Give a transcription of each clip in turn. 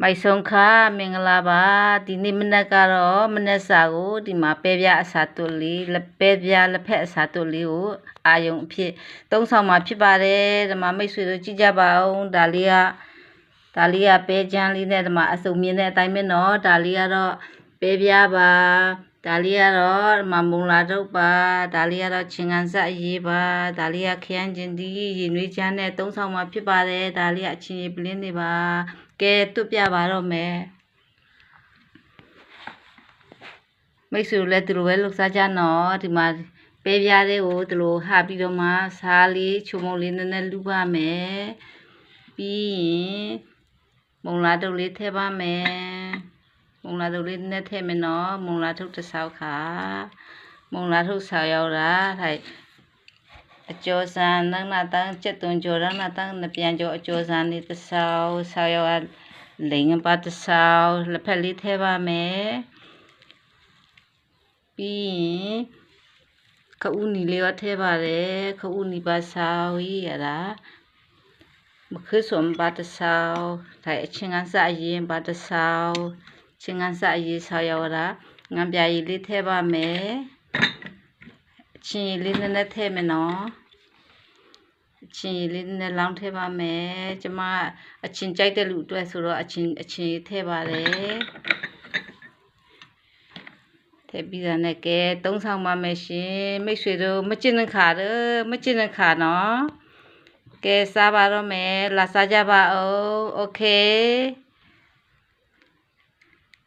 မိုက်ဆုံးခါမင်္ဂလာပါဒီနေ့မနက်ကတော့မနက်စာကိုဒီမှာပဲပြအစာတုတ်လေးလက်ပဲပြလက်ဖက်အစာတုတ်လေးကိုအာယုံအဖြစ်သုံးဆောင်มาဖြစ်ပါတယ်ဒီမှာမိတ်ဆွေတို့ကြည့်ကြပါဦးဒါလေးကဒါလေးကပဲချမ်းလေးနဲ့ဒီမှာအစုံမြင်တဲ့အတိုင်းပဲနော်ဒါလေးကတော့ပဲပြပါဒါလေးကတော့ဒီမှာမုံလာတုတ်ပါဒါလေးကတော့ချင်းကန်ဆက်အရေးပါဒါလေးကခရမ်းကျင်ဒီရင်နွေးချမ်းနဲ့သုံးဆောင်มาဖြစ်ပါတယ်ဒါလေးကအချင်းပလင်းနေပါ ကဲတွတ်ပြပါတော့မယ်မိတ်ဆွေတို့လည်းသူတို့ပဲလှုပ်ရှားကြနော်ဒီမှာပဲပြားလေးကိုသူတို့ဟာပြီးတော့မှစားလေးချုံမုံလေးနည်းနည်းလူပါမယ်ပြီးရင်မုံလာတုပ်လေးထည့်ပါမယ်မုံလာတုပ်လေးနည်းနည်းထည့်မယ်နော်မုံလာထုတ်တစ်ဆောက်ခါမုံလာထုတ်ဆောက်ရောက်တာထိုင် အကျော်ဆန်နန်းနာတန်းကျက်သွန်ကျော်ရနာတန်းနပြန်ကျော်အကျော်ဆန်လေးတစ်ဆောက်ဆောက်ရောက်လိန်ပါတစ်ဆောက်လက်ဖက်လေးထည့်ပါမယ်ပြီးရင်ခအူနီလေးရောထည့်ပါတယ်ခအူနီပါဆောက်ကြီးရတာမခစွန်ပါတစ်ဆောက်ဒါအချင်းကစားရင်ပါတစ်ဆောက်ချင်းကစားရေးဆောက်ရောက်တာငံပြာရည်လေးထည့်ပါမယ်အ ချင်းရည်လေးနည်းနည်းထည့်မယ်နော် အချင်းရည်လေးနည်းနည်းလောင်းထည့်ပါမယ်ကျမအချင်းကြိုက်တဲ့လူအတွက်ဆိုတော့အချင်းအချင်းထည့်ပါတယ်ထည့်ပြီးတာနဲ့ကဲသုံးဆောင်ပါမယ်ရှင်မိတ်ဆွေတို့မကျင်တဲ့ခါတော့မကျင်တဲ့ခါနော်ကဲစားပါတော့မယ်လာစားကြပါဦးโอเค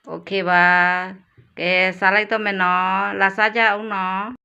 โอเคပါကဲစားလိုက်တော့မယ်နော်လာစားကြအောင်နော်